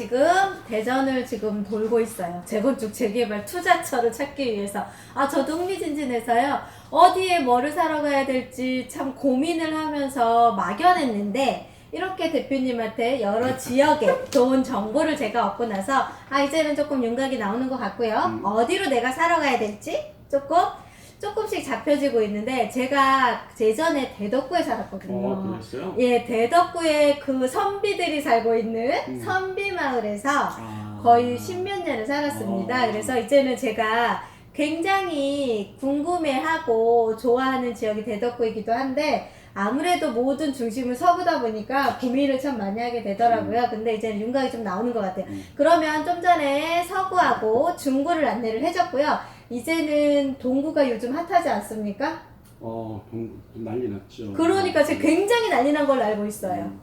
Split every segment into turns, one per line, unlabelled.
지금 대전을 지금 돌고 있어요. 재건축 재개발 투자처를 찾기 위해서. 아, 저도 흥미진진해서요. 어디에 뭐를 사러 가야 될지 참 고민을 하면서 막연했는데, 이렇게 대표님한테 여러 지역에 좋은 정보를 제가 얻고 나서, 아, 이제는 조금 윤곽이 나오는 것 같고요.
음.
어디로 내가 사러 가야 될지 조금, 조금씩 잡혀지고 있는데, 제가 예전에 대덕구에 살았거든요.
어, 그랬어요?
예, 대덕구에 그 선비들이 살고 있는
음.
선비 마을에서
아.
거의 십몇 년을 살았습니다.
어.
그래서 이제는 제가 굉장히 궁금해하고 좋아하는 지역이 대덕구이기도 한데 아무래도 모든 중심을 서구다 보니까 고민을 참 많이 하게 되더라고요. 근데 이제는 윤곽이 좀 나오는 것 같아요.
음.
그러면 좀 전에 서구하고 중구를 안내를 해줬고요. 이제는 동구가 요즘 핫하지 않습니까?
어, 동, 좀 난리 났죠.
그러니까 제가 굉장히 난리 난 걸로 알고 있어요.
음,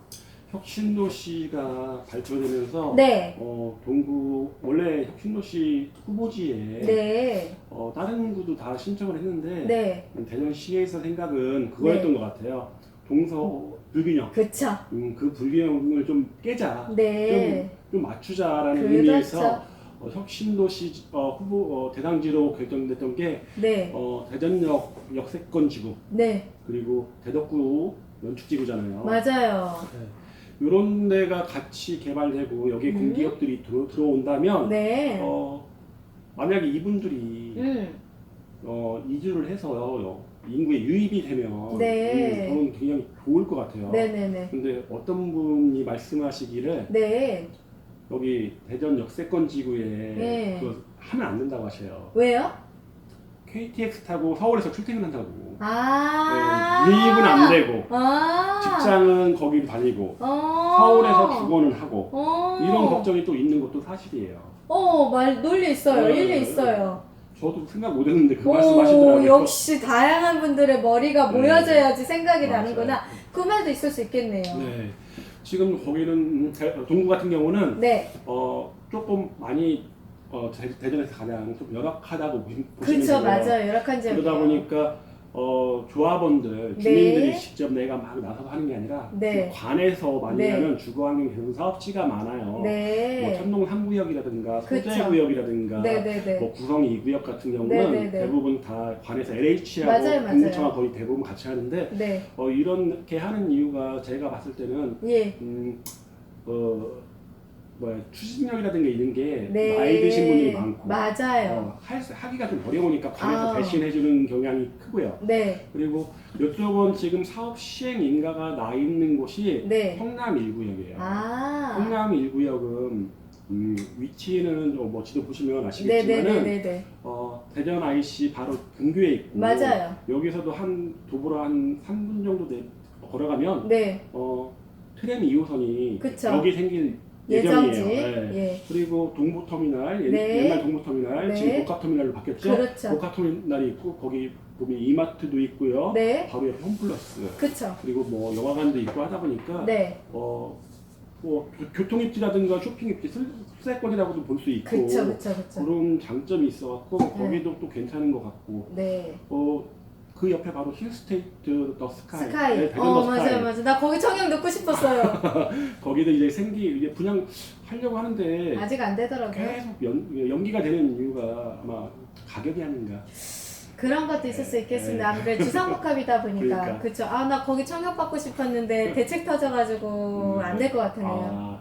혁신도시가 발표되면서
네.
어, 동구 원래 혁신도시 후보지에
네.
어, 다른 구도 다 신청을 했는데
네.
대전시에서 생각은 그거였던 것 같아요. 동서 불균형.
그쵸.
음, 그 불균형을 좀 깨자.
네.
좀 맞추자라는
그렇죠.
의미에서 어, 혁신도시 어, 후보 어, 대상지로 결정됐던 게
네.
어, 대전역 역세권 지구
네.
그리고 대덕구 연축지구잖아요.
맞아요.
이런 데가 같이 개발되고 여기 에
음.
공기업들이 들어, 들어온다면
네.
어, 만약에 이분들이
음.
어, 이주를 해서 인구에 유입이 되면
네.
음, 그건 굉장히 좋을 것 같아요.
네네네.
근데 어떤 분이 말씀하시기를
네.
여기 대전 역세권 지구에
네.
그거 하면 안 된다고 하셔요.
왜요?
KTX 타고 서울에서 출퇴근한다고.
아.
네, 유입은 안 되고
아.
직장은 거기로 다니고
어.
서울에서 주거는 하고
어.
이런 걱정이 또 있는 것도 사실이에요.
어, 말, 논리 있어요.
네.
일리 있어요.
저도 생각 못 했는데 그
오,
말씀하시더라고요.
역시 다양한 분들의 머리가
네.
모여져야지 생각이
맞아요.
나는구나. 그 말도 있을 수 있겠네요.
네. 지금 거기는 대- 동구 같은 경우는
네.
어 조금 많이 어 대, 대전에서 가장 좀 열악하다고 보시- 보시면 되고요.
맞아요. 열악한 지역이에요.
그러다 보니까 어 조합원들
네.
주민들이 직접 내가 막 나서서 하는 게 아니라
네.
관에서 많이
네.
하는 주거환경 개선 사업지가 많아요. 뭐
네.
천동 3구역이라든가
그쵸.
소재구역이라든가
네 네 네.
뭐 구성 2구역 같은 경우는
네 네 네.
대부분 다 관에서 LH하고
맞아요.
공무청하고 거의 대부분 같이 하는데
네.
어, 이렇게 하는 이유가 제가 봤을 때는
예.
음, 어, 뭐야 추진력이라든가 이런 게
네.
나이 드신 분들이 많고
맞아요.
어, 할, 수- 하기가 좀 어려우니까 관에서
아.
대신해주는 경향이 크고요.
네.
그리고 이쪽은 지금 사업 시행 인가가 나 있는 곳이
네.
성남 1구역이에요.
아.
성남 1구역은 음, 위치는 어, 뭐 지도 보시면 아시겠지만은
네네네네네.
어, 대전 IC 바로 근교에 있고
맞아요.
여기서도 한 도보로 한 3분 정도 내- 걸어가면
네.
어, 트램 2호선이
그쵸.
여기 생길 예정이에요. 네.
예.
그리고 동부터미널 예-
네.
옛날 동부터미널
네.
지금 복합터미널로 바뀌었죠.
그렇죠.
복합터미널이 있고 거기 보면 이마트도 있고요.
네.
바로 옆에 홈플러스
그쵸.
그리고 뭐 영화관도 있고 하다 보니까
네.
어, 뭐 교- 교통입지라든가 쇼핑입지 수- 수세권이라고도 볼 수 있고
그쵸, 그쵸, 그쵸.
그런 장점이 있어갖고
네.
거기도 또 괜찮은 것 같고
네.
어, 그 옆에 바로 힐스테이트 더 스카이,
스카이.
네, 대전
어,
더 스카이
맞아요, 맞아요. 나 거기 청약 넣고 싶었어요.
거기도 이제 생기 이게 분양하려고 하는데
아직 안 되더라고요.
계속 연, 연기가 되는 이유가 아마 가격이 아닌가
그런 것도 있을 수 있겠습니다. 아무래도 주상복합이다 보니까.
네. 그러니까.
그쵸. 아, 나 거기 청약 받고 싶었는데 대책 터져가지고
음,
안될 것 같으네요.
아,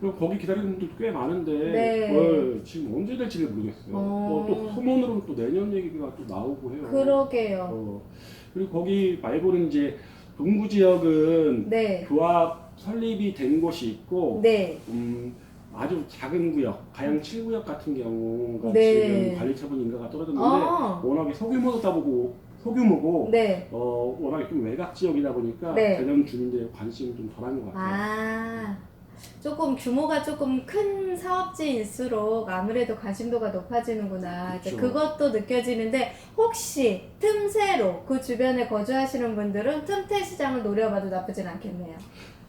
그리고 거기 기다리는 분들 꽤 많은데
네.
어, 지금 언제 될지를 모르겠어요.
어.
어, 또 소문으로는 또 내년 얘기가 또 나오고 해요.
그러게요.
어, 그리고 거기 말고는 이제 동구 지역은
네.
조합 설립이 된 곳이 있고
네.
음, 아주 작은 구역, 가양 7구역 같은 경우가
네.
지금 관리 처분 인가가 떨어졌는데
아.
워낙에 소규모다 보고 소규모고
네.
어, 워낙에 좀 외곽 지역이다 보니까
네.
대전 주민들의 관심이 좀 덜한 것 같아요.
아. 조금 규모가 조금 큰 사업지일수록 아무래도 관심도가 높아지는구나. 이제
그쵸.
그것도 느껴지는데 혹시 틈새로 그 주변에 거주하시는 분들은 틈새 시장을 노려봐도 나쁘진 않겠네요.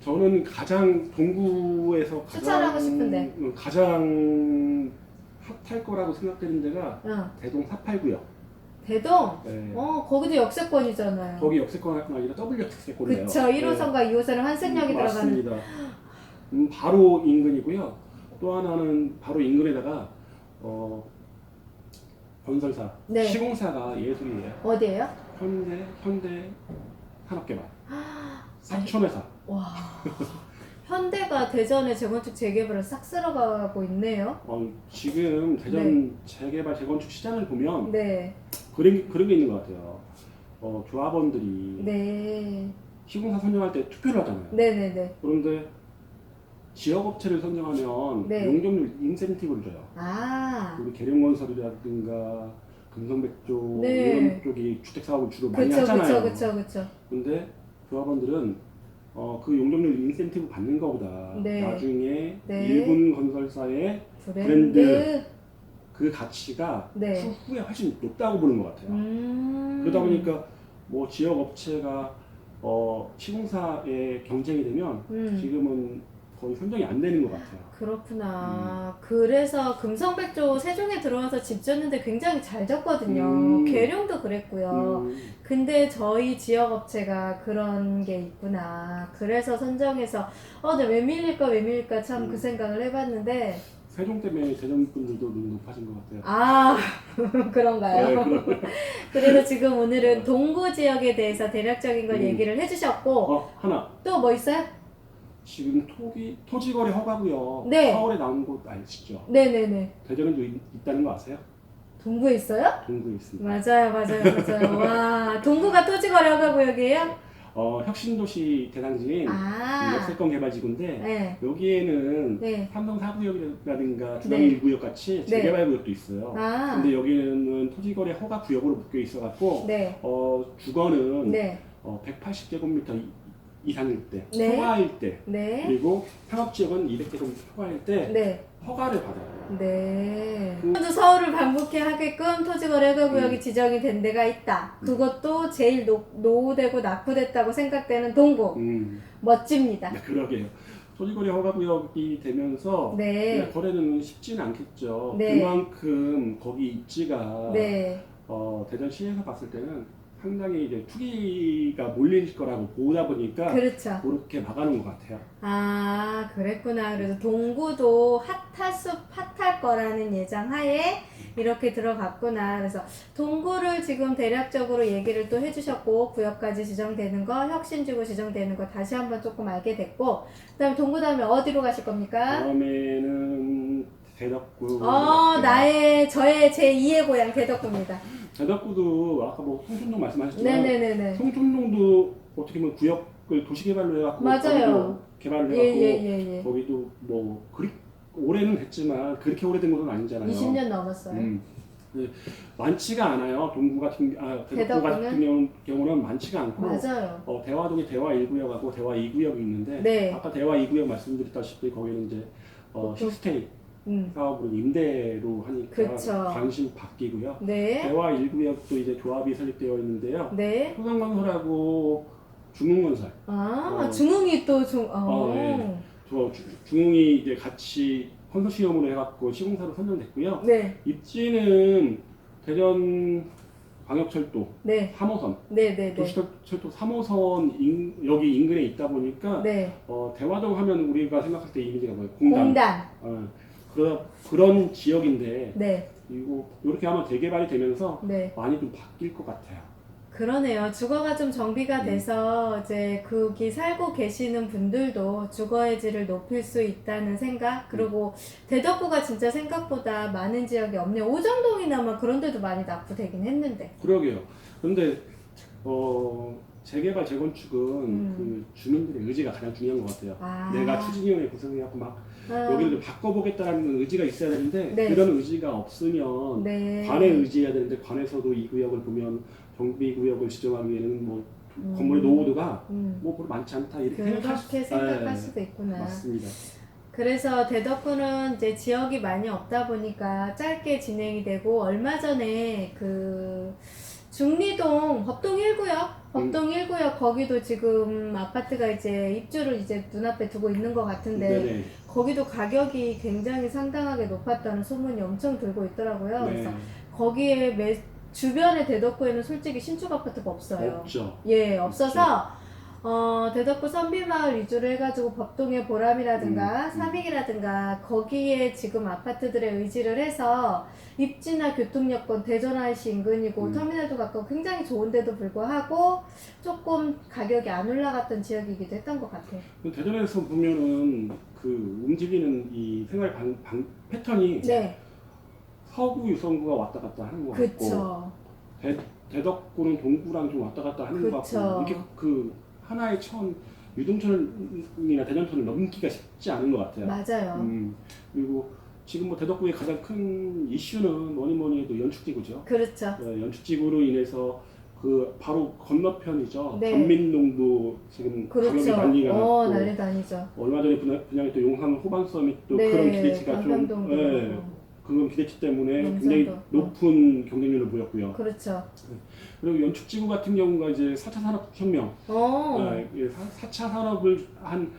저는 가장 동구에서 가장
추천하고 싶은데.
음, 가장 핫할 거라고 생각되는 데가
어,
대동 489역.
대동.
네.
어, 거기도 역세권이잖아요.
거기 역세권 아니라 W 역세권이에요.
그쵸. 1호선과 2호선은 환승역이
음,
들어가는.
맞습니다. 음, 바로 인근이고요. 또 하나는 바로 인근에다가 어, 건설사,
네.
시공사가 예술이에요.
어디예요?
현대, 현대 산업개발,
아니,
사천회사.
와. 현대가 대전의 재건축 재개발을 싹 쓸어가고 있네요.
어, 지금 대전 재개발 재건축 시장을 보면
네,
그런, 그런 게 있는 것 같아요. 어, 조합원들이
네,
시공사 선정할 때 투표를 하잖아요.
네, 네, 네.
그런데 지역 업체를 선정하면
네.
용적률 인센티브를 줘요.
아,
우리 계룡건설이라든가 금성백조
네.
이런 쪽이 주택 사업을 주로 많이
그쵸,
하잖아요.
그쵸, 그쵸, 그쵸.
근데 조합원들은 어, 그 용적률 인센티브 받는 것보다
네.
나중에
네.
일군 건설사의
브랜드.
브랜드. 그 가치가
네.
추후에 훨씬 높다고 보는 것 같아요.
음.
그러다 보니까 뭐 지역 업체가 어, 시공사에 경쟁이 되면
음.
지금은 거의 선정이 안 되는 것 같아요.
그렇구나.
음.
그래서 금성백조 세종에 들어와서 집 짓는데 굉장히 잘 졌거든요.
음.
계룡도 그랬고요.
음,
근데 저희 지역 업체가 그런 게 있구나. 그래서 선정해서 어, 네, 왜 밀릴까 왜 밀릴까 참 그
음.
생각을 해봤는데
세종 때문에 대전 분들도 눈이 높아진 것 같아요.
아 그런가요?
네, 그럼-
그래서 지금 오늘은 동구 지역에 대해서 대략적인 걸
음.
얘기를 해주셨고
어 하나
또 뭐 있어요?
지금 토기 토지거래 허가고요.
네.
4월에 나온 곳 아시죠?
네네네.
대전에도 있, 있다는 거 아세요?
동구에 있어요?
동구에 있습니다.
맞아요, 맞아요, 맞아요. 와, 동구가 토지거래 허가구역이에요?
어 혁신도시 대상지인
아,
역세권 개발지구인데
네,
여기에는
네.
삼성 사구역이라든가 중앙
네.
1구역 같이
네.
재개발 구역도 있어요.
아,
근데 여기는 토지거래 허가 구역으로 묶여 있어갖고
네,
어 주거는
네,
어, 180제곱미터 이상일 때,
네.
초과일 때,
네,
그리고 상업지역은 200제곱미터 초과일 때
네,
허가를 받아요.
네.
그-
또 서울을 반복해 하게끔 토지거래 허가구역이
음.
지정이 된 데가 있다. 그것도 제일 노, 노후되고 낙후됐다고 생각되는 동구.
음,
멋집니다.
네, 그러게요. 토지거래 허가구역이 되면서
네,
그냥 거래는 쉽지는 않겠죠.
네.
그만큼 거기 입지가
네,
어, 대전 시에서 봤을 때는 상당히 이제 투기가 몰릴 거라고 보다 보니까
그렇죠.
그렇게 막아놓은 것 같아요.
아, 그랬구나. 그래서 동구도 핫할 수, 핫할 거라는 예상하에 이렇게 들어갔구나. 그래서 동구를 지금 대략적으로 얘기를 또 해주셨고, 구역까지 지정되는 거, 혁신지구 지정되는 거 다시 한번 조금 알게 됐고, 그 다음에 동구 다음에 어디로 가실 겁니까?
다음에는 대덕구.
어. 나의, 저의 제 2의 고향 대덕구입니다.
대덕구도 아까 뭐 송촌동 말씀하셨지만
네네네네.
송촌동도 어떻게 보면 구역을 도시개발로 해갖고
맞아요.
개발을
예,
해갖고
예, 예, 예.
거기도 뭐 그리 올해는 됐지만 그렇게 오래된 것은 아니잖아요.
20년 넘었어요.
음. 네, 많지가 않아요. 동구 같은 아
대덕구는?
같은 경우- 경우는 많지가 않고
맞아요.
어, 대화동에 대화 1구역하고 대화 2구역이 있는데
네.
아까 대화 2구역 말씀드렸다시피 거기는 이제 어,
보통-
식스테이
음.
사업으로 임대로 하니까
그쵸.
관심 바뀌고요.
네.
대화 1구역도 이제 조합이 설립되어 있는데요.
네.
소상건설하고 중흥건설,
아,
어.
중흥이 또 중, 어.
어, 네. 저 주- 중흥이 이제 같이 컨소시엄으로 해갖고 시공사로 선정됐고요.
네.
입지는 대전 광역철도
네.
3호선,
네, 네, 네.
도시철도 3호선 인, 여기 인근에 있다 보니까
네.
어, 대화동 하면 우리가 생각할 때 이미지가 뭐예요? 공단.
공단.
어, 그런 그런 지역인데
네.
이거 이렇게 하면 재개발이 되면서
네.
많이 좀 바뀔 것 같아요.
그러네요. 주거가 좀 정비가
음.
돼서 이제 거기 살고 계시는 분들도 주거의 질을 높일 수 있다는 생각. 그리고 대덕구가 진짜 생각보다 많은 지역이 없네요. 오정동이나 막 그런 데도 많이 낙후되긴 했는데.
그러게요. 그런데 어, 재개발 재건축은
음.
그 주민들의 의지가 가장 중요한 것 같아요.
아.
내가 추진위원회 구성해갖고 막
아.
여기를 좀 바꿔보겠다는 의지가 있어야 되는데
네.
그런 의지가 없으면
네.
관에 의지해야 되는데 관에서도 이 구역을 보면 정비 구역을 지정하기 위해는 뭐
음.
건물의 노후도가
음.
뭐 별로 많지 않다 이렇게 생각할 수
그렇게 생각할
네,
수도 있구나.
맞습니다.
그래서 대덕구는 이제 지역이 많이 없다 보니까 짧게 진행이 되고 얼마 전에 그 중리동 법동 1구역 법동 1구역 거기도 지금 아파트가 이제 입주를 이제 눈앞에 두고 있는 것 같은데
네네.
거기도 가격이 굉장히 상당하게 높았다는 소문이 엄청 들고 있더라고요.
네.
그래서 거기에 매, 주변에 대덕구에는 솔직히 신축 아파트가 없어요.
없죠.
예, 없어서 어, 대덕구 선비마을 위주로 해가지고 법동의 보람이라든가
음, 음.
삼익이라든가 거기에 지금 아파트들에 의지를 해서 입지나 교통여건 대전 IC 인근이고
음.
터미널도 가까워 굉장히 좋은데도 불구하고 조금 가격이 안 올라갔던 지역이기도 했던 것 같아요.
대전에서 보면은 그 움직이는 이 생활 방, 방 패턴이
네,
서구 유성구가 왔다 갔다 하는 것 같고
그쵸.
대, 대덕구는 동구랑 좀 왔다 갔다 하는 것
그쵸.
같고 이게 그 하나의 천 유동천이나 대전천을 넘기가 쉽지 않은 것 같아요.
맞아요.
음, 그리고 지금 뭐 대덕구의 가장 큰 이슈는 뭐니 뭐니 해도 연축지구죠.
그렇죠.
어, 연축지구로 인해서 그 바로 건너편이죠.
네.
전민동도 지금 가격이
그렇죠.
난리가
어,
났고
난리 다니죠.
얼마 전에 분양, 분양했던 용산 호반섬이 또
네,
그런 기대치가 좀 예,
그렇고.
그런 기대치 때문에
용산도.
굉장히 높은 경쟁률을 보였고요.
그렇죠.
그리고 연축지구 같은 경우가 이제 4차 산업혁명,
어,
예, 예, 사- 4차 산업을 한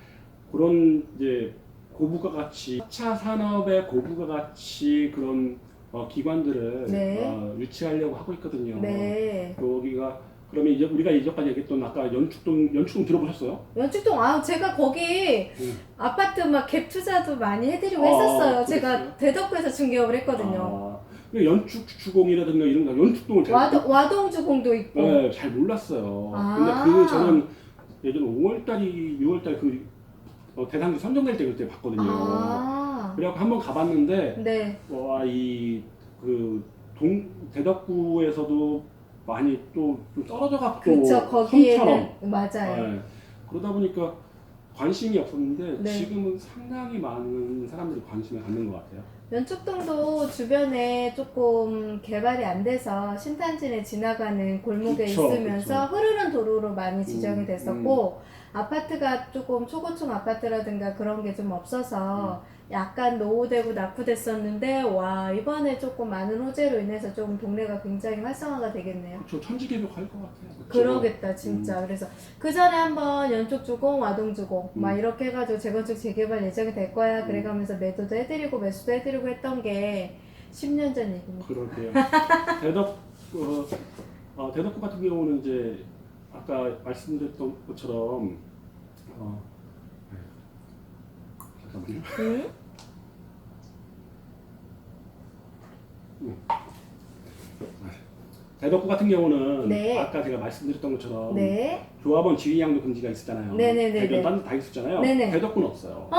그런 이제 고부가 가치, 4차 산업의 고부가 가치 그런 어, 기관들을
네.
어, 유치하려고 하고 있거든요.
네.
여기가 그러면 이제 우리가 이전까지 얘기했던 아까 연축동 연축동 들어보셨어요?
연축동 아 제가 거기
음.
아파트 막 갭 투자도 많이 해드리고
아,
했었어요.
그랬어요?
제가 대덕구에서 중개업을 했거든요.
아, 그 연축 주공이라든가 이런 거 연축동을 잘,
와동 와동 주공도 있고.
네, 잘 몰랐어요.
아.
근데 그 저는 예전 5월달이 6월달 그 어, 대상주 선정될 때 그때 봤거든요.
아,
그래갖고 한번 가봤는데
네,
와이그 동 대덕구에서도 많이 또 좀 떨어져 갖고
그쵸 거기에는 맞아요.
네. 그러다 보니까 관심이 없었는데
네.
지금은 상당히 많은 사람들이 관심을 갖는 것 같아요.
연축동도 주변에 조금 개발이 안 돼서 신탄진에 지나가는 골목에
그쵸,
있으면서 흐르는 도로로 많이 지정이
음,
됐었고 아파트가 조금 초고층 아파트라든가 그런 게 좀 없어서
음.
약간 노후되고 낙후됐었는데 와 이번에 조금 많은 호재로 인해서 좀 동네가 굉장히 활성화가 되겠네요.
그렇죠. 천지개벽 할 것 같아요. 그쵸?
그러겠다
음.
진짜 그래서 그 전에 한번 연쪽 주공 와동 주공 막
음.
이렇게 해가지고 재건축 재개발 예정이 될 거야
음.
그래가면서 매도도 해드리고 매수도 해드리고 했던 게 10년 전 얘기입니다
그럴게요. 대덕 어, 어, 대덕구 같은 경우는 이제 아까 말씀드렸던 것처럼 어, 잠깐만요.
응?
대덕구 같은 경우는
네.
아까 제가 말씀드렸던 것처럼
네
조합원 지휘양도 금지가 있었잖아요.
네네네네.
대전 딴데 다 있었잖아요.
네네.
대덕구는 없어요.
어?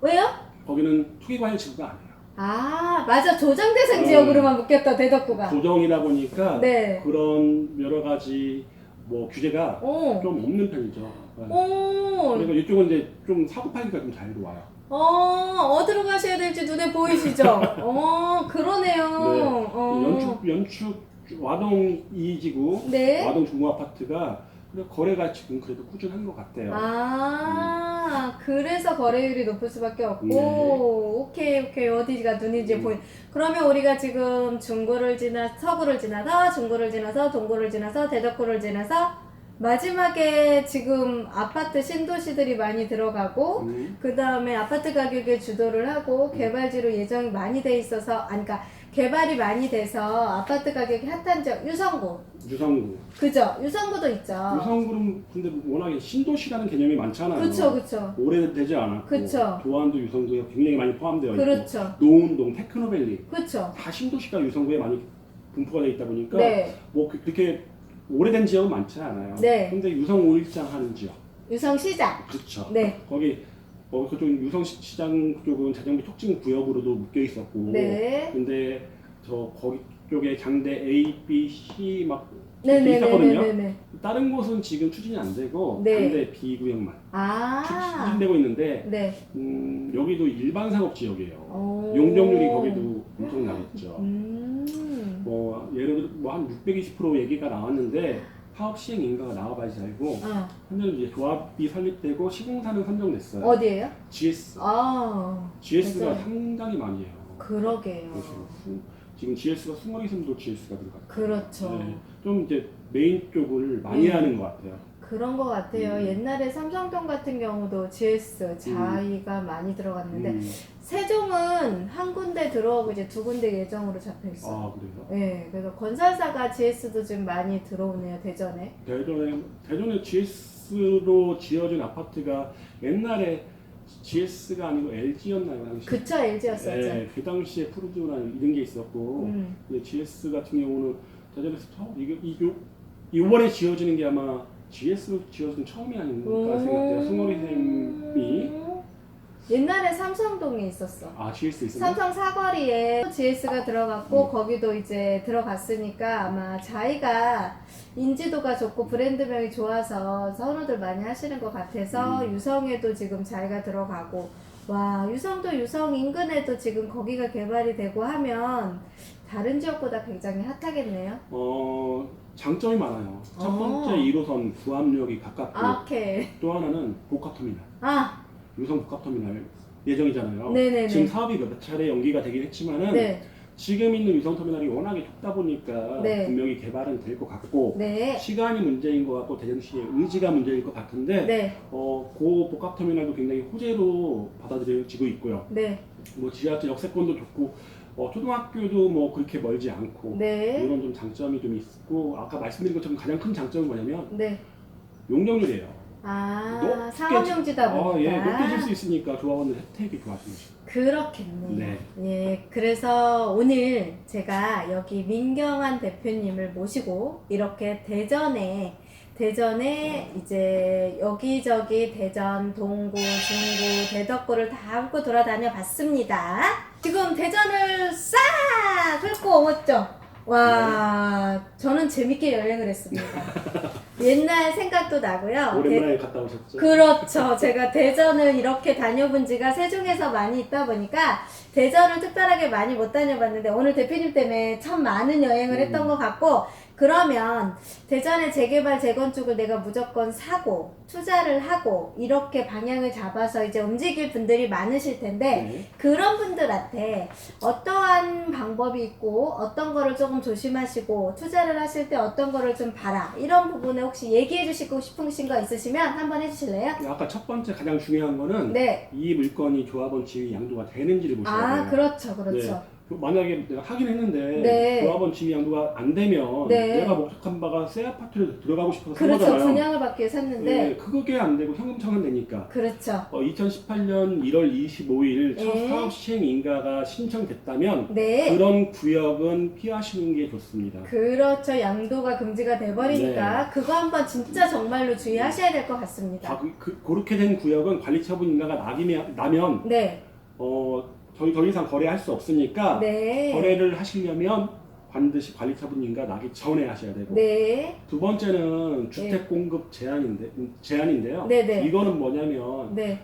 왜요?
거기는 투기관리 지구가 아니에요.
아 맞아 조정대상
음.
지역으로만 묶였다 대덕구가
조정이다 보니까
네
그런 여러 가지 뭐 규제가
오.
좀 없는 편이죠. 네.
오.
그러니까 이쪽은 이제 좀 사고 팔기가 좀 자유로워요.
어, 어디로 가셔야 될지 눈에 보이시죠? 어, 그러네요.
네.
어.
연축 연축 와동 이지구
네.
와동 중고 아파트가 그래도 거래가 지금 그래도 꾸준한 것 같아요.
아, 그래서 거래율이 높을 수밖에 없고,
네.
오케이, 오케이, 어디가 눈이지
음.
보이. 그러면 우리가 지금 중구를 지나, 서구를 지나서, 중구를 지나서, 동구를 지나서, 대덕구를 지나서, 마지막에 지금 아파트 신도시들이 많이 들어가고,
음,
그 다음에 아파트 가격에 주도를 하고, 개발지로 예정이 많이 돼 있어서, 아니, 그러니까 개발이 많이 돼서 아파트 가격이 핫한 지역, 유성구.
유성구.
그죠? 유성구도 있죠.
유성구는 근데 워낙에 신도시라는 개념이 많잖아요.
그쵸, 그쵸.
오래되지 않았고
그쵸.
도안도 유성구에 굉장히 많이 포함되어 있고
그렇죠.
노운동, 테크노밸리
그쵸.
다 신도시가 유성구에 많이 분포가 되어 있다 보니까
네.
뭐 그- 그렇게 오래된 지역은 많지 않아요.
네.
근데 유성 오일장 하는 지역
유성 시장.
그렇죠.
네.
거기 어 그쪽 유성 시- 시장 쪽은 자정비 촉진 구역으로도 묶여 있었고
네.
근데 저 거기 쪽에 장대 A, B, C 막 이렇게 있었거든요.
네네네네네.
다른 곳은 지금 추진이 안 되고
네.
장대 B 구역만
아.
추진되고 있는데
네.
음, 여기도 일반 상업 지역이에요.
오.
용적률이 거기도 엄청 나겠죠.
음.
뭐 예를 들어 뭐한 620% 얘기가 나왔는데 사업 시행 인가가 나와봐야지 알고
어.
현재는 이제 조합이 설립되고 시공사는 선정됐어요.
어디에요?
GS.
아.
GS가
맞아요.
상당히 많이 해요.
그러게요.
그래서 수- 지금 GS가 20개선도 GS가 들어갔고
그렇죠.
네, 좀 이제 메인 쪽을 많이
네.
하는 것 같아요.
그런 것 같아요.
음.
옛날에 삼성동 같은 경우도 GS 자이가 많이 들어갔는데
음.
세종은 한 군데 들어오고 이제 두 군데 예정으로 잡혀 있어.
아 그래요?
네, 그래서 건설사가 GS도 지금 많이 들어오네요 대전에.
대전에 대전에 GS GS로 지어진 아파트가 옛날에 GS가 아니고 LG였나요? 당시?
그쵸 LG였었죠.
네, 그 당시에 푸르지오나 이런 게 있었고
음.
근데 GS 같은 경우는 대전에서 이게 이거 이번에 지어지는 게 아마 GS로 지어진 처음이 아닌가 생각돼요. 승원이 선생님이
옛날에 삼성동에 있었어.
아 GS 있었나?
삼성 사거리에 GS가 들어갔고
음.
거기도 이제 들어갔으니까 아마 자기가 인지도가 좋고 브랜드명이 좋아서 선호들 많이 하시는 것 같아서
음.
유성에도 지금 자기가 들어가고 와 유성도 유성 인근에도 지금 거기가 개발이 되고 하면 다른 지역보다 굉장히 핫하겠네요.
어 장점이 많아요. 첫
어.
번째 1호선 구암역이 가깝고
아, 오케이.
또 하나는 복합터미널
아,
유성 복합터미널 예정이잖아요.
네네네.
지금 사업이 몇 차례 연기가 되긴 했지만은
네,
지금 있는 유성 터미널이 워낙에 좁다 보니까
네.
분명히 개발은 될 것 같고
네,
시간이 문제인 것 같고 대전시의 의지가 문제일 것 같은데
네,
어, 고 복합터미널도 굉장히 호재로 받아들여지고 있고요.
네,
뭐 지하철 역세권도 좋고 어, 초등학교도 뭐 그렇게 멀지 않고
네,
이런 좀 장점이 좀 있고 아까 말씀드린 것처럼 가장 큰 장점은 뭐냐면
네.
용적률이에요.
아, 상업용지다
어,
보니까.
예, 높게 질 수 있으니까 조합원들 혜택이 좋아지는 거죠.
그렇겠네요.
네.
예, 그래서 오늘 제가 여기 민경환 대표님을 모시고 이렇게 대전에 대전에 이제 여기저기 대전, 동구, 중구, 대덕구를 다 훑고 돌아다녀 봤습니다. 지금 대전을 싹 훑고 오었죠? 와, 저는 재밌게 여행을 했습니다. 옛날 생각도 나고요. 대-
오랜만에 갔다 오셨죠?
그렇죠. 제가 대전을 이렇게 다녀본 지가 세종에서 많이 있다 보니까 대전을 특별하게 많이 못 다녀봤는데 오늘 대표님 때문에 참 많은 여행을 했던
음.
것 같고 그러면 대전의 재개발 재건축을 내가 무조건 사고 투자를 하고 이렇게 방향을 잡아서 이제 움직일 분들이 많으실 텐데
네.
그런 분들한테 어떠한 방법이 있고 어떤 거를 조금 조심하시고 투자를 하실 때 어떤 거를 좀 봐라 이런 부분에 혹시 얘기해 주시고 싶으신 거 있으시면 한번 해주실래요?
아까 첫 번째 가장 중요한 거는
네.
이 물건이 조합원 지위 양도가 되는지를 보셔야
아
돼요.
그렇죠 그렇죠.
그 만약에 내가 하긴 했는데
네.
조합원 지위 양도가 안 되면
네.
내가 목적한 바가 새 아파트를 들어가고 싶어서 산
그렇죠
거잖아요.
분양을 받기 위해 샀는데
네, 그게 안 되고 현금청은 되니까
그렇죠.
어, 2018년 1월 25일 첫
네.
사업 시행 인가가 신청됐다면
네.
그런 구역은 피하시는 게 좋습니다.
그렇죠 양도가 금지가 돼버리니까 그거 한번 진짜 정말로 주의하셔야 될 것 같습니다.
아, 그, 그, 그렇게 된 구역은 관리처분 인가가 나기면, 나면
네.
어, 더, 더 이상 거래할 수 없으니까
네.
거래를 하시려면 반드시 관리처분 인가 나기 전에 하셔야 되고
네.
두 번째는 주택 공급 제한인데 제한인데요.
네 네.
이거는 뭐냐면
네.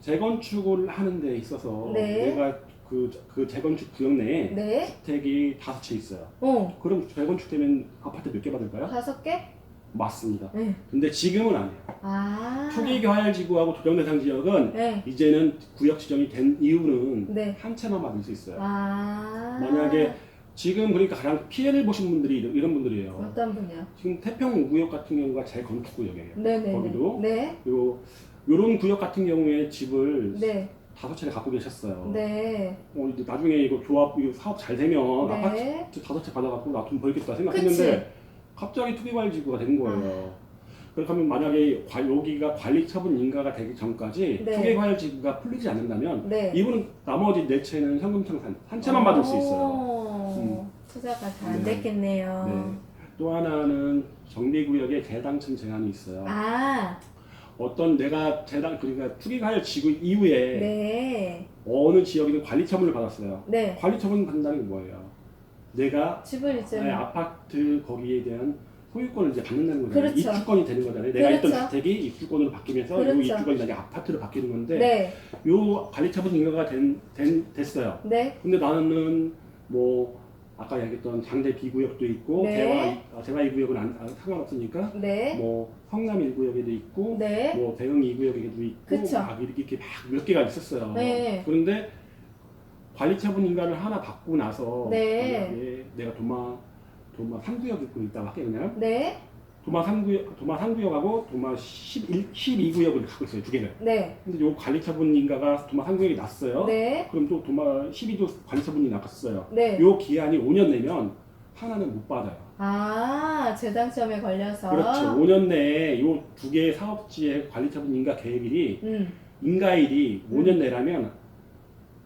재건축을 하는 데 있어서
네.
내가 그, 그 재건축 구역 내에
네.
주택이 다섯 채 있어요.
어.
그럼 재건축되면 아파트 몇 개 받을까요?
다섯 개?
맞습니다.
네.
근데 지금은 아니에요.
아.
투기 과열 지구하고 조정 대상 지역은
네.
이제는 구역 지정이 된 이유는
네.
한 채만 받을 수 있어요.
아.
만약에 지금 그러니까 가장 피해를 보신 분들이 이런, 이런 분들이에요.
어떤 분이요?
지금 태평 5구역 같은 경우가 재건축 구역이에요.
네네.
거기도?
네.
그리고 이런 구역 같은 경우에 집을
네.
다섯 채를 갖고 계셨어요.
네.
어, 이제 나중에 이거 조합 이거 사업 잘 되면 아파트
네.
다섯 채 받아갖고 나 돈 벌겠다 생각했는데. 갑자기 투기과열 지구가 된 거예요. 그렇게 하면 만약에 과- 여기가 관리 처분 인가가 되기 전까지
네.
투기과열 지구가 풀리지 않는다면
네.
이분은 나머지 네 채는 현금청산 한 채만 받을 수 있어요.
오,
음.
투자가 잘 안
네.
됐겠네요.
네. 또 하나는 정비구역에 재당첨 제한이 있어요.
아,
어떤 내가 재당 그러니까 투기과열 지구 이후에
네.
어느 지역이든 관리 처분을 받았어요.
네.
관리 처분 받는다는 게 뭐예요? 내가
집을 이제.
나의 아파트 거기에 대한 소유권을 이제 받는다는 거잖아요.
그렇죠.
입주권이 되는 거잖아요. 내가 있던
그렇죠.
주택이 입주권으로 바뀌면서 이
그렇죠.
입주권이 나중에 아파트로 바뀌는 건데
네.
요 관리처분 인가가 된, 된, 됐어요.
네.
근데 나는 뭐 아까 얘기했던 장대 B구역도 있고
네.
대화 이- 아, 대화 2구역은 안, 아, 상관없으니까
네.
뭐 성남 1구역에도 있고
네.
뭐 대흥 2구역에도 있고
그쵸.
막 이렇게, 이렇게 막몇 개가 있었어요.
네.
그런데 관리처분 인가를 하나 받고 나서
네.
만약에 내가 도마 도마 3구역 있고 있다고 할게 그냥
네.
도마 3구역 도마 3구역하고 도마 11 12구역을 갖고 있어요 두 개를.
네.
근데 요 관리처분 인가가 도마 3구역이 났어요.
네.
그럼 또 도마 12도 관리처분이 나갔어요.
네.
요 기한이 5년 내면 하나는 못 받아요.
아, 재당점에 걸려서.
그렇죠. 5년 내에 이두 개의 사업지의 관리처분 인가 계획일이
음,
인가일이 5년 내라면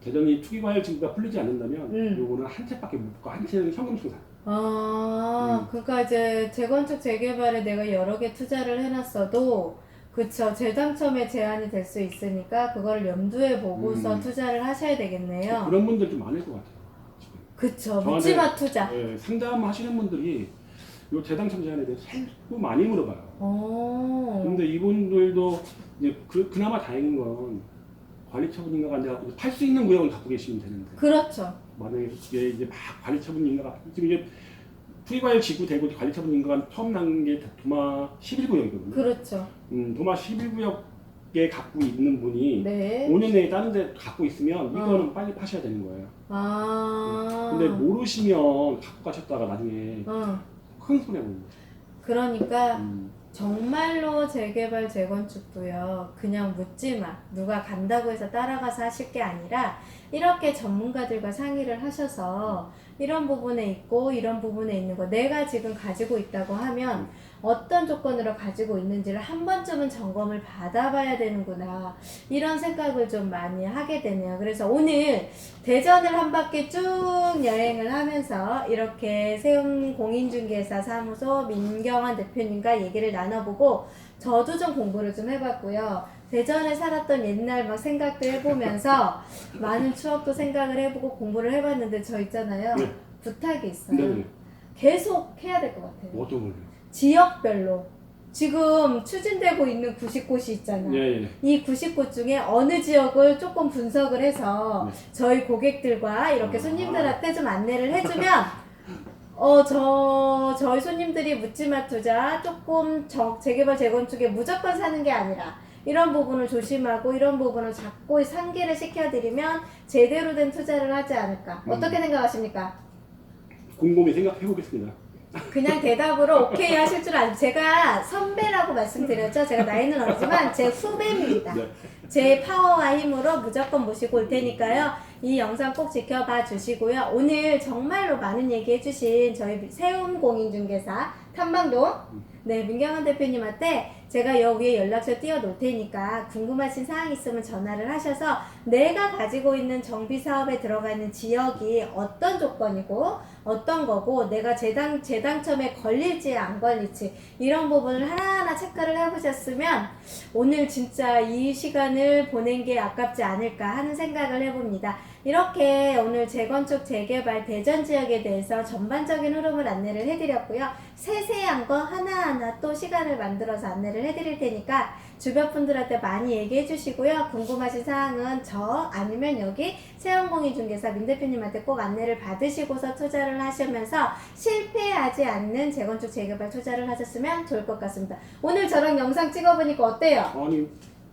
대전이 투기과열 증가가 풀리지 않는다면
음.
요거는 한 채밖에 못 붙고 한 채는 현금 청산.
아,
음.
그러니까 이제 재건축 재개발에 내가 여러 개 투자를 해놨어도 그쵸 재당첨에 제한이 될 수 있으니까 그걸 염두에 보고서
음.
투자를 하셔야 되겠네요.
그런 분들 좀 많을 것 같아요. 지금.
그쵸
저한테-
묻지마 투자.
예, 상담하시는 분들이 요 재당첨 제한에 대해서 자꾸 많이 물어봐요.
오.
근데 이분들도 이제 그, 그나마 다행인 건 관리처분 인가가 안 돼갖고 팔 수 있는 구역을 갖고 계시면 되는데
그렇죠.
만약에 이게 이제 막 관리처분 인가가 지금 이제 프리과일 지구 대구 관리처분 인가가 처음 난 게 도마 11구역이거든요.
그렇죠.
음, 도마 11구역에 갖고 있는 분이
네.
5년 내에 다른 데 갖고 있으면
어.
이거는 빨리 파셔야 되는 거예요.
아.
근데 모르시면 갖고 가셨다가 나중에
어.
큰 손해 보는 거예요.
그러니까
음,
정말로 재개발 재건축도요 그냥 묻지마. 누가 간다고 해서 따라가서 하실 게 아니라 이렇게 전문가들과 상의를 하셔서 이런 부분에 있고 이런 부분에 있는 거 내가 지금 가지고 있다고 하면 어떤 조건으로 가지고 있는지를 한 번쯤은 점검을 받아봐야 되는구나 이런 생각을 좀 많이 하게 되네요 그래서 오늘 대전을 한 바퀴 쭉 여행을 하면서 이렇게 세움 공인중개사 사무소 민경환 대표님과 얘기를 나눠보고 저도 좀 공부를 좀 해봤고요. 대전에 살았던 옛날 막 생각도 해보면서 많은 추억도 생각을 해보고 공부를 해봤는데 저 있잖아요.
네.
부탁이 있어요.
근데
계속 해야 될 것 같아요.
어떤 걸요?
지역별로. 지금 추진되고 있는 90곳이 있잖아요.
예, 예.
이 90곳 중에 어느 지역을 조금 분석을 해서
네.
저희 고객들과 이렇게
아.
손님들한테 좀 안내를 해주면 어, 저, 저희 손님들이 묻지마 투자 조금 정, 재개발 재건축에 무조건 사는 게 아니라 이런 부분을 조심하고 이런 부분을 자꾸 상기를 시켜드리면 제대로 된 투자를 하지 않을까.
음.
어떻게 생각하십니까?
곰곰이 생각해 보겠습니다.
그냥 대답으로 오케이 하실 줄 알고 제가 선배라고 말씀드렸죠. 제가 나이는 어리지만 제 후배입니다.
네.
제 파워와 힘으로 무조건 모시고 올 테니까요. 이 영상 꼭 지켜봐 주시고요. 오늘 정말로 많은 얘기 해 주신 저희 세움 공인중개사 탐방동 네 민경환 대표님한테 제가 여 위에 연락처 띄워 놓을 테니까 궁금하신 사항 있으면 전화를 하셔서 내가 가지고 있는 정비 사업에 들어가 있는 지역이 어떤 조건이고 어떤 거고 내가 재당 재당첨에 걸릴지 안 걸릴지 이런 부분을 하나하나 체크를 해보셨으면 오늘 진짜 이 시간을 보낸 게 아깝지 않을까 하는 생각을 해봅니다. 이렇게 오늘 재건축 재개발 대전 지역에 대해서 전반적인 흐름을 안내를 해드렸고요. 세세한 거 하나하나 또 시간을 만들어서 안내를 해드릴 테니까 주변 분들한테 많이 얘기해 주시고요. 궁금하신 사항은 저 아니면 여기 세원공인중개사 민 대표님한테 꼭 안내를 받으시고서 투자를 하시면서 실패하지 않는 재건축 재개발 투자를 하셨으면 좋을 것 같습니다. 오늘 저랑 영상 찍어보니까 어때요?
아니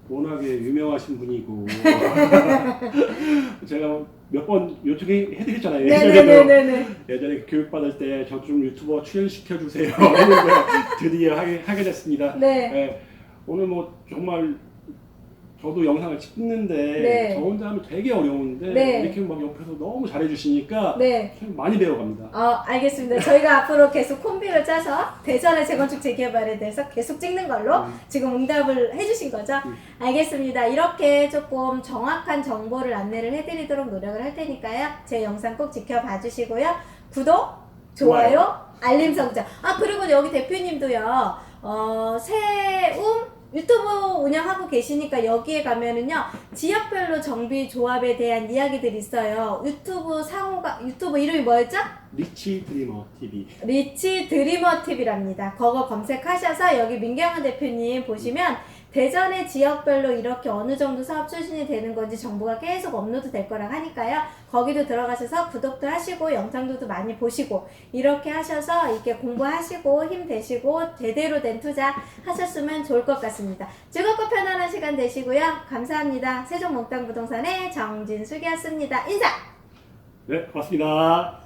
워낙에 유명하신 분이고 제가 몇 번 요청해 해드렸잖아요. 예전에도
네네네네.
예전에 교육 받을 때 저 좀 유튜버 출연시켜 주세요. 드디어 하게 하게 됐습니다.
네.
예, 오늘 뭐 정말 저도 영상을 찍는데
네.
저 혼자 하면 되게 어려운데
네.
이렇게 막 옆에서 너무 잘해주시니까
네.
참 많이 배워갑니다.
어, 알겠습니다. 저희가 앞으로 계속 콤비를 짜서 대전의 재건축 재개발에 대해서 계속 찍는 걸로
음.
지금 응답을 해주신 거죠?
음.
알겠습니다. 이렇게 조금 정확한 정보를 안내를 해드리도록 노력을 할 테니까요. 제 영상 꼭 지켜봐 주시고요. 구독, 좋아요, 알림 설정. 아, 그리고 여기 대표님도요, 어, 세움 유튜브 운영하고 계시니까 여기에 가면은요, 지역별로 정비 조합에 대한 이야기들이 있어요. 유튜브 상호가, 유튜브 이름이 뭐였죠?
리치 드리머 TV.
리치 드리머 TV랍니다. 그거 검색하셔서 여기 민경환 대표님 보시면 대전의 지역별로 이렇게 어느 정도 사업 추진이 되는 건지 정보가 계속 업로드 될 거라 하니까요. 거기도 들어가셔서 구독도 하시고 영상도 많이 보시고 이렇게 하셔서 이렇게 공부하시고 힘 되시고 제대로 된 투자 하셨으면 좋을 것 같습니다. 즐겁고 편안한 시간 되시고요. 감사합니다. 세종목당 부동산의 정진숙이었습니다. 인사!
네, 고맙습니다.